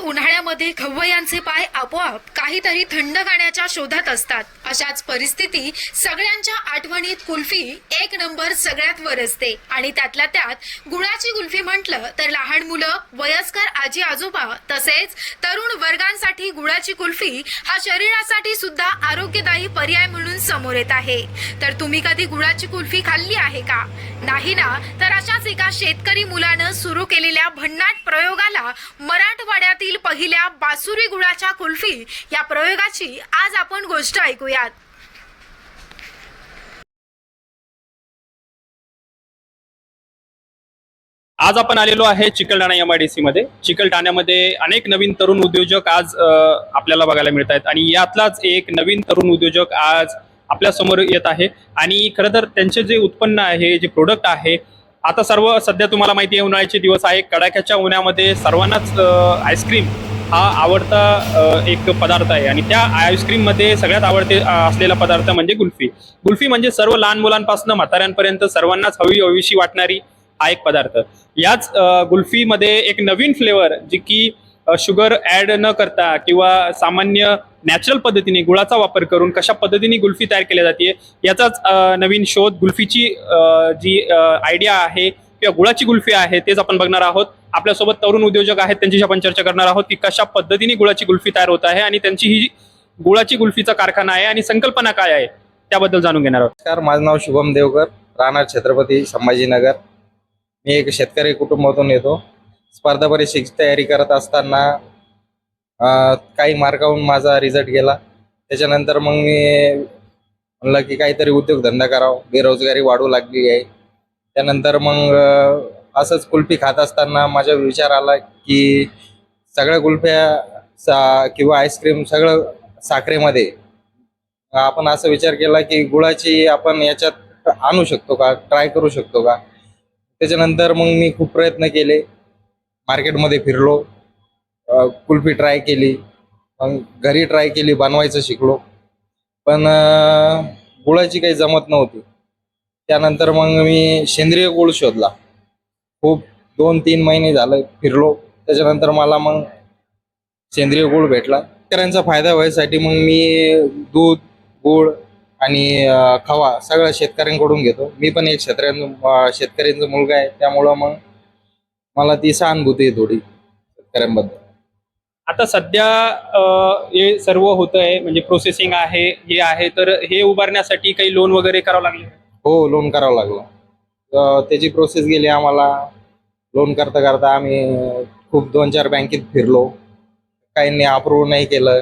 उन्हाळ्यामध्ये खवय्यांचे पाय आपोआप काहीतरी थंड गाण्याच्या शोधात असतात. अशाच परिस्थिती सगळ्यांच्या आठवणीत कुल्फी एक नंबर सगळ्यात वर असते. आणि त्यातल्या त्यात गुळाची कुल्फी म्हटलं तर लहान मुलं वयस्कर आजी आजोबा तसेच तरुण वर्गांसाठी गुळाची कुल्फी हा शरीरासाठी सुद्धा आरोग्यदायी पर्याय म्हणून समोर येत आहे. तर तुम्ही कधी गुळाची कुल्फी खाल्ली आहे का? नाही ना? तर अशाच एका शेतकरी मुलानं सुरू केलेल्या भन्नाट प्रयोगाला मराठवाड्यात मराठवाड्यातील पहिल्या बासुरी गुळाच्या कुल्फी या प्रयोगाची आज आपण गोष्ट ऐकूयात. आज आपण आलेलो आहे Chikalthana M I D C मध्ये. चिकलठाण्यामध्ये अनेक नवीन तरुण उद्योजक आज आपल्याला बघायला मिळत आहेत आणि यातलाच एक नवीन तरुण उद्योजक आज आपल्यासमोर येत आहे. आणि खरं तर त्यांचे जे उत्पन्न आहे जे प्रोडक्ट आहे आता सर्व सध्या तुम्हाला माहिती आहे उन्हाळ्याचे दिवस आहे कडाक्याच्या उन्हामध्ये सर्वांनाच आईस्क्रीम हा आवडता एक पदार्थ आहे. आणि त्या आईस्क्रीममध्ये सगळ्यात आवडते असलेला पदार्थ म्हणजे गुल्फी गुल्फी म्हणजे सर्व लहान मुलांपासून म्हाताऱ्यांपर्यंत सर्वांनाच हवी हवीशी वाटणारी हा एक पदार्थ. याच गुल्फीमध्ये एक नवीन फ्लेवर जी की शुगर ऍड न करता किंवा सामान्य नॅचरल पद्धतीने गुळाचा वापर करून कशा पद्धतीने गुल्फी तयार केली जाते याचाच नवीन शोध गुल्फीची जी आयडिया आहे किंवा गुळाची गुल्फी आहे तेच आपण बघणार आहोत. आपल्यासोबत तरुण उद्योजक आहेत त्यांच्याशी आपण चर्चा करणार आहोत की कशा पद्धतीने गुळाची गुल्फी तयार होत आहे आणि त्यांची ही गुळाची गुल्फीचा कारखाना आहे आणि संकल्पना काय आहे त्याबद्दल जाणून घेणार आहोत. नमस्कार माझं नाव शुभम देवकर राहणार छत्रपती संभाजीनगर. मी एक शेतकरी कुटुंबातून येतो. स्पर्धा परीक्षेची तयारी करत असताना काही मार्काहून माझा रिझल्ट गेला. त्याच्यानंतर मग मी म्हणलं की काहीतरी उद्योगधंदा करावा बेरोजगारी वाढू लागली आहे. त्यानंतर मग असंच कुल्फी खात असताना माझा विचार आला की सगळ्या कुल्फ्या सा किंवा आईस्क्रीम सगळं साखरेमध्ये. आपण असा विचार केला की गुळाची आपण याच्यात आणू शकतो का? ट्राय करू शकतो का? त्याच्यानंतर मग मी खूप प्रयत्न केले. मार्केटमध्ये फिरलो. कुल्फी ट्राय केली. मग घरी ट्राय केली बनवायचं शिकलो. पण गुळाची काही जमत नव्हती. त्यानंतर मग मी सेंद्रिय गुळ शोधला. खूप दोन तीन महिने झालं फिरलो. त्याच्यानंतर मला मग सेंद्रिय गुळ भेटला. शेतकऱ्यांचा फायदा व्हायसाठी मग मी दूध गुळ आणि खवा सगळं शेतकऱ्यांकडून घेतो. मी पण एक शेतकऱ्यां शेतकऱ्यांचा मुलगा आहे. त्यामुळं मग मला ती सहानुभूती आहे थोडी शेतकऱ्यांबद्दल. आता सध्या अ, हे सर्व होत आहे म्हणजे प्रोसेसिंग आहे हे आहे तर हे उभारण्यासाठी काही लोन वगैरे करावं लागले? हो लोन करावं लागलं. अं, त्याची प्रोसेस गेली आम्हाला. लोन करता करता आम्ही खूप दोन चार बँकेत फिरलो. काहींनी अप्रूव्ह नाही केलं.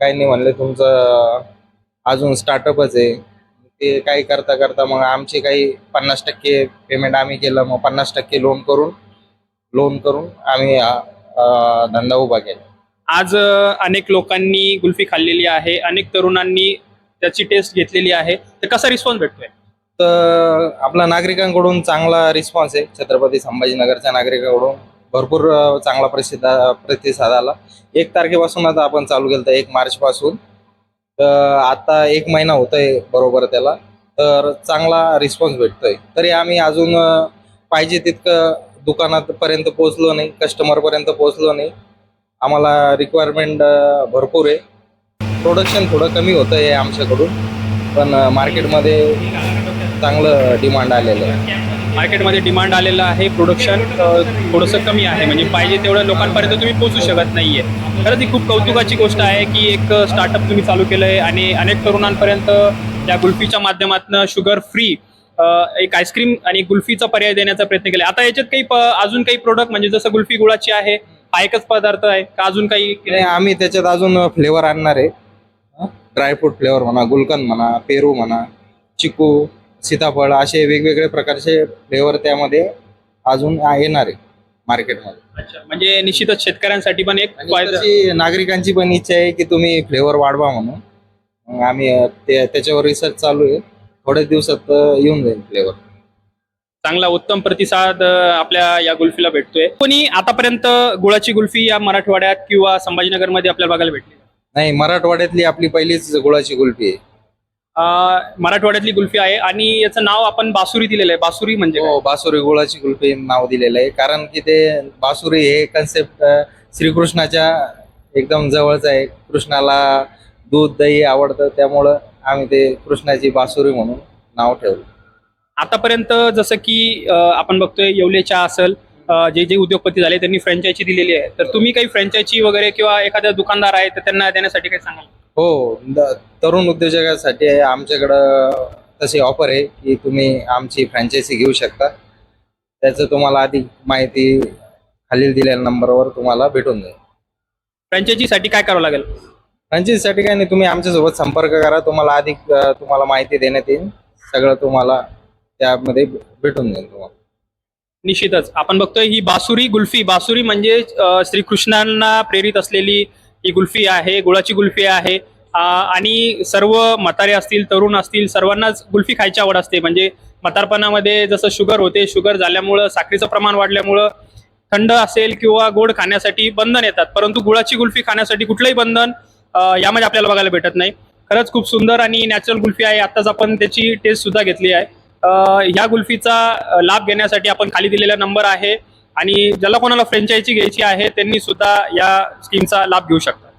काहींनी म्हणले तुमचं अजून स्टार्टअपच आहे. ते काही करता करता मग आमचे काही पन्नास टक्के पेमेंट आम्ही केलं. मग पन्नास टक्के लोन करून लोन करून आम्ही अं, अं, धंदा उभा केला. आज अ, अनेक लोकांनी गुल्फी खाल्लेली आहे अनेक तरुणांनी त्याची टेस्ट घेतलेली आहे. तर कसा रिस्पॉन्स भेटतोय? तर आपल्या नागरिकांकडून चांगला रिस्पॉन्स आहे. छत्रपती संभाजीनगरच्या नागरिकांकडून भरपूर अं, चांगला प्रसिद्ध प्रतिसाद आला. एक तारखेपासून आता आपण चालू केलं एक मार्च पासून तर आता एक महिना होतोय बरोबर त्याला. तर चांगला रिस्पॉन्स भेटतोय. तरी आम्ही अजून अं, पाहिजे तितकं दुकानात पर्यंत पोहोचलो नाही कस्टमर पर्यंत पोहोचलो नाही. आम्हाला रिक्वायरमेंट भरपूर आहे. प्रोडक्शन थोडं कमी होतं आहे आमच्याकडून पण मार्केटमध्ये चांगलं डिमांड आलेलं आहे. मार्केटमध्ये डिमांड आलेलं आहे प्रोडक्शन थोडंसं कमी आहे. म्हणजे पाहिजे तेवढ्या लोकांपर्यंत तुम्ही पोहोचू शकत नाहीये. खरंच ही खूप कौतुकाची गोष्ट आहे की एक स्टार्टअप तुम्ही चालू केलं आहे आणि अनेक तरुणांपर्यंत या गुल्फीच्या माध्यमातून शुगर फ्री एक आईस्क्रीम आणि गुल्फीचा पर्याय देण्याचा प्रयत्न केला. आता याच्यात काही अजून काही प्रोडक्ट म्हणजे जसं गुल्फी गुळाची आहे हा एकच पदार्थ आहे का अजून काही आम्ही त्याच्यात अजून फ्लेवर आणणार आहे. ड्रायफ्रूट फ्लेवर म्हणा गुलकंद म्हणा पेरू म्हणा चिकू सीताफळ असे वेगवेगळे प्रकारचे फ्लेवर त्यामध्ये अजून येणार आहे मार्केटमध्ये अच्छा म्हणजे निश्चितच शेतकऱ्यांसाठी पण एक आणि फायदा. तशी नागरिकांची पण इच्छा आहे की तुम्ही फ्लेवर वाढवा म्हणून. मग आम्ही ते त्याच्यावर रिसर्च चालू आहे. थोड्याच दिवसात येऊन जाईल फ्लेवर चांगला उत्तम प्रतिसाद अ, आपल्या या गुल्फीला भेटतोय. कोणी आतापर्यंत गुळाची गुल्फी या मराठवाड्यात किंवा संभाजीनगरमध्ये आपल्याला बघायला भेटली? नाही मराठवाड्यातली आपली पहिलीच गुळाची कुल्फी आहे. अ, मराठवाड्यातली गुल्फी आहे आणि याचं नाव आपण बासुरी दिलेलं आहे. बासुरी म्हणजे काय? हो बासुरी गुळाची कुल्फी नाव दिलेलं आहे. कारण की ते बासुरी हे कन्सेप्ट श्रीकृष्णाच्या एकदम जवळच आहे. कृष्णाला दूध दही आवडतं त्यामुळं आम्ही ते कृष्णाची बासुरी म्हणून नाव ठेवलं. आतापर्यंत जसं की अ, आपण बघतोय येवले चहा असेल अ, जे जे उद्योगपती झाले त्यांनी फ्रँचायझी दिलेली आहे. तर तुम्ही काही फ्रँचायझी वगैरे किंवा एखाद्या दुकानदार आहे तर त्यांना देण्यासाठी काही सांगाल? हो द- तरुण उद्योजकासाठी आमच्याकडं तशी ऑफर आहे की तुम्ही आमची फ्रँचायझी घेऊ शकता. त्याचं तुम्हाला अधिक माहिती खालील दिलेल्या नंबरवर तुम्हाला भेटून जाईल. फ्रँचायझीसाठी काय करावं लागेल? फ्रँचायझीसाठी काय नाही तुम्ही आमच्यासोबत संपर्क करा तुम्हाला अधिक तुम्हाला माहिती देण्यात येईल. सगळं तुम्हाला त्यामध्ये भेटून जाईल तुम्हाला. निश्चितच. आपण बघतोय ही बासुरी गुल्फी. बासुरी म्हणजे अ, श्रीकृष्णांना प्रेरित असलेली ही गुल्फी आहे गुळाची गुल्फी आहे. आणि सर्व म्हातारे असतील तरुण असतील सर्वांनाच गुल्फी खायची आवड असते. म्हणजे म्हातारपणामध्ये जसं शुगर होते शुगर झाल्यामुळं साखरेचं प्रमाण वाढल्यामुळं थंड असेल किंवा गोड खाण्यासाठी बंधन येतात. परंतु गुळाची गुल्फी खाण्यासाठी कुठलंही बंधन यामध्ये आपल्याला बघायला भेटत नाही. खरंच खूप सुंदर आणि नॅचरल गुल्फी आहे. आत्ताच आपण त्याची टेस्ट सुद्धा घेतली आहे. या ह्या गुल्फीचा लाभ घेण्यासाठी आपण खाली दिलेला नंबर आहे आणि ज्याला कोणाला फ्रँचायझी घ्यायची आहे त्यांनी सुद्धा या स्कीमचा लाभ घेऊ शकतात